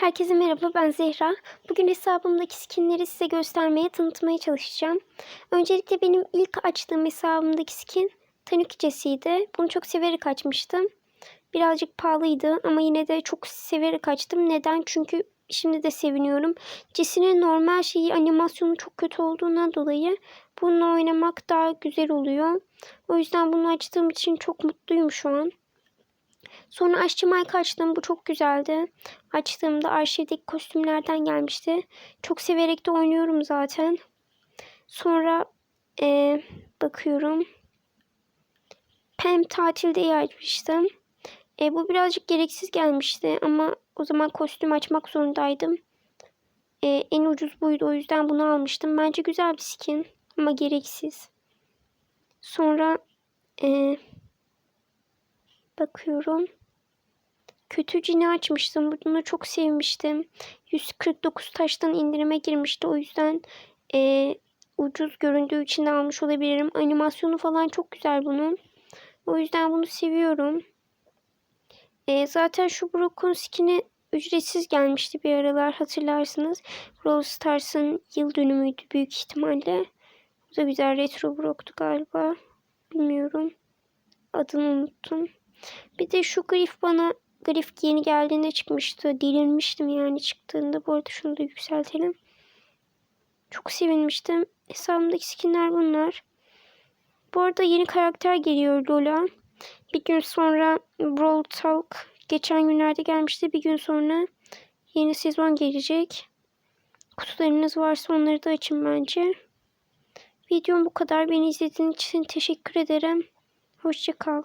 Herkese merhaba ben Zehra. Bugün hesabımdaki skinleri size göstermeye, tanıtmaya çalışacağım. Öncelikle benim ilk açtığım hesabımdaki skin Tanükçesiydi. Bunu çok severek açmıştım. Birazcık pahalıydı ama yine de çok severek açtım. Neden? Çünkü şimdi de seviniyorum. Jesse'nin normal şeyi animasyonu çok kötü olduğundan dolayı bununla oynamak daha güzel oluyor. O yüzden bunu açtığım için çok mutluyum şu an. Sonra Aşçı Mike. Bu çok güzeldi. Açtığımda arşivdeki kostümlerden gelmişti. Çok severek de oynuyorum zaten. Sonra eee, bakıyorum. Pem tatilde açmıştım. E, bu birazcık gereksiz gelmişti ama o zaman kostüm açmak zorundaydım. E, en ucuz buydu o yüzden bunu almıştım. Bence güzel bir skin ama gereksiz. Sonra e, bakıyorum. Kötü cini açmıştım. Bunu çok sevmiştim. 149 taştan indirime girmişti. O yüzden e, ucuz göründüğü için de almış olabilirim. Animasyonu falan çok güzel bunun. O yüzden bunu seviyorum. E, zaten şu Brock'un skin'i ücretsiz gelmişti bir aralar hatırlarsınız. Brawl Stars'ın yıl dönümüydü büyük ihtimalle. Bu da güzel retro Brock'tu galiba. Bilmiyorum. Adını unuttum. Bir de şu grif bana grif yeni geldiğinde çıkmıştı. Delirmiştim yani çıktığında. Bu arada şunu da yükseltelim. Çok sevinmiştim. Hesabımdaki skinler bunlar. Bu arada yeni karakter geliyor Lola. Bir gün sonra Brawl Talk geçen günlerde gelmişti. Bir gün sonra yeni sezon gelecek. Kutularınız varsa onları da açın bence. Videom bu kadar. Beni izlediğiniz için teşekkür ederim. Hoşçakal.